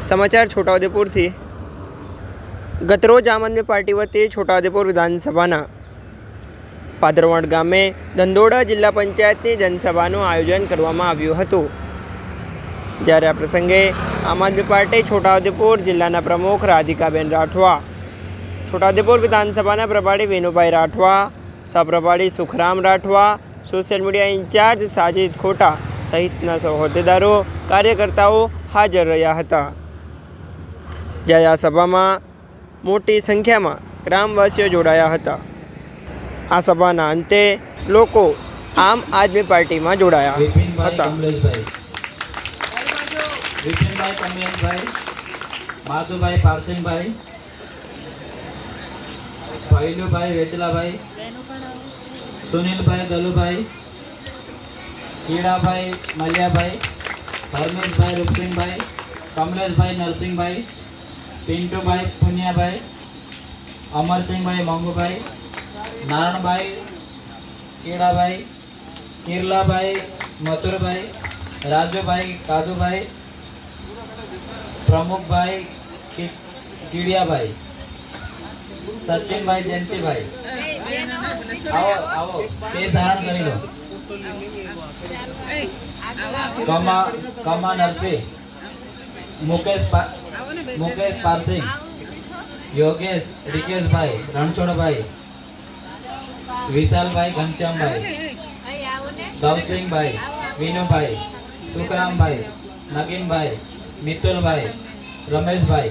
સમાચાર છોટાઉદેપુરથી. ગતરોજ આમ આદમી પાર્ટી વતી છોટાઉદેપુર વિધાનસભાના પાદરવાડ ગામે દંદોડા જિલ્લા પંચાયતની જનસભાનું આયોજન કરવામાં આવ્યું હતું. જ્યારે આ પ્રસંગે આમ આદમી પાર્ટી છોટાઉદેપુર જિલ્લાના પ્રમુખ રાધિકાબેન રાઠવા, છોટાઉદેપુર વિધાનસભાના પ્રભારી Venubhai Rathwa, સહપ્રભારી Sukhram Rathwa, social media incharge Sajid Khota સહિતના સૌ હોદ્દેદારો કાર્યકર્તાઓ હાજર રહ્યા હતા. જ્યારે આ સભામાં મોટી સંખ્યામાં ગ્રામવાસીઓ જોડાયા હતા. આ સભાના અંતે લોકો આમ આદમી પાર્ટીમાં જોડાયા હતા. વિપિનભાઈ સુનિલભાઈ દલુભાઈ, કીડાભાઈ મલિયાભાઈ, ધર્મેશભાઈ રૂપસિંહભાઈ, કમલેશભાઈ નરસિંહભાઈ પિન્ટુભાઈ પુનિયાભાઈ અમરસિંહભાઈ મંગુભાઈ નારણભાઈ કેળાભાઈ કિરલાભાઈ મથુરભાઈ રાજુભાઈ કાદુભાઈ પ્રમુખભાઈ કીડિયાભાઈ સચિનભાઈ જયંતિભાઈ. આવો આવો એ ધારણ કરી લો. કમા કમા નરસિંહ મુકેશ મુકેશ પારસિંગ યોગેશ, રિકેશભાઈ, રણછોડભાઈ, વિશાલભાઈ, ઘનશ્યામભાઈ ભવસિંહભાઈ વિનુભાઈ, સુખરામભાઈ, નગીનભાઈ, મિતુલભાઈ, રમેશભાઈ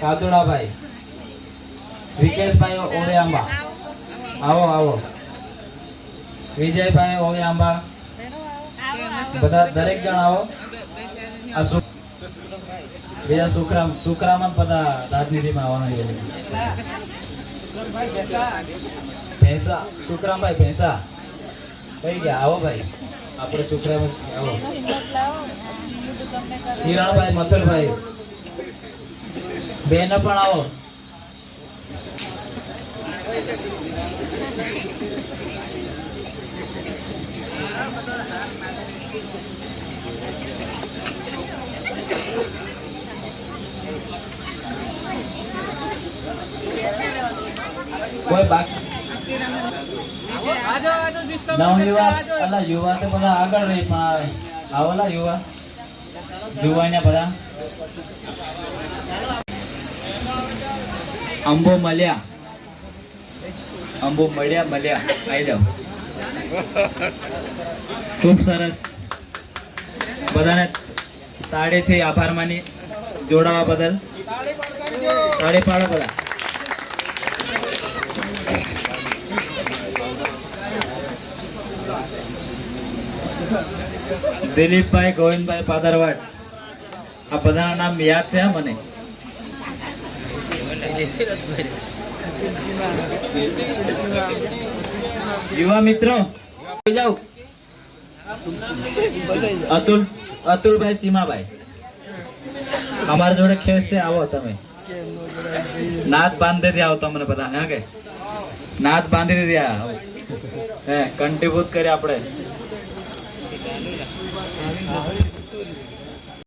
કાતુડાભાઈ વિકેશભાઈ ઓળિયાંબા. આવો આવો. વિજયભાઈ ઓળિયાંબા. બધા દરેક જણ આવો. આ બીજા સુખરામ જ બધા રાજનીતિમાં આવવાના છે. ભેંસા. સુખરામભાઈ ભેંસા. કઈ ગયા? આવો ભાઈ. આપણે સુખરામ આવો. હિરણભાઈ મથુરભાઈ. બેન પણ આવો. કોઈ બાકી નવયુવા અંબો મળ્યા. મળ્યા મળ્યા. આવી ખૂબ સરસ. બધાને તાળીથી આભાર માની જોડાવા બદલ. તાળી પાડો બધા. દિલીપભાઈ ગોવિંદભાઈ પાદરવાડ. આ બધાના નામ યાદ છે મને? યુવા મિત્રો? અતુલ, અતુલભાઈ ચીમાભાઈ. અમારા જોડે ખેસ છે, આવો તમે. નાથ બાંધી દે આવો તમને બધા હા, કે? નાથ બાંધી આવો. હે, કંઠીભૂત કરી આપણે. Ah, oui.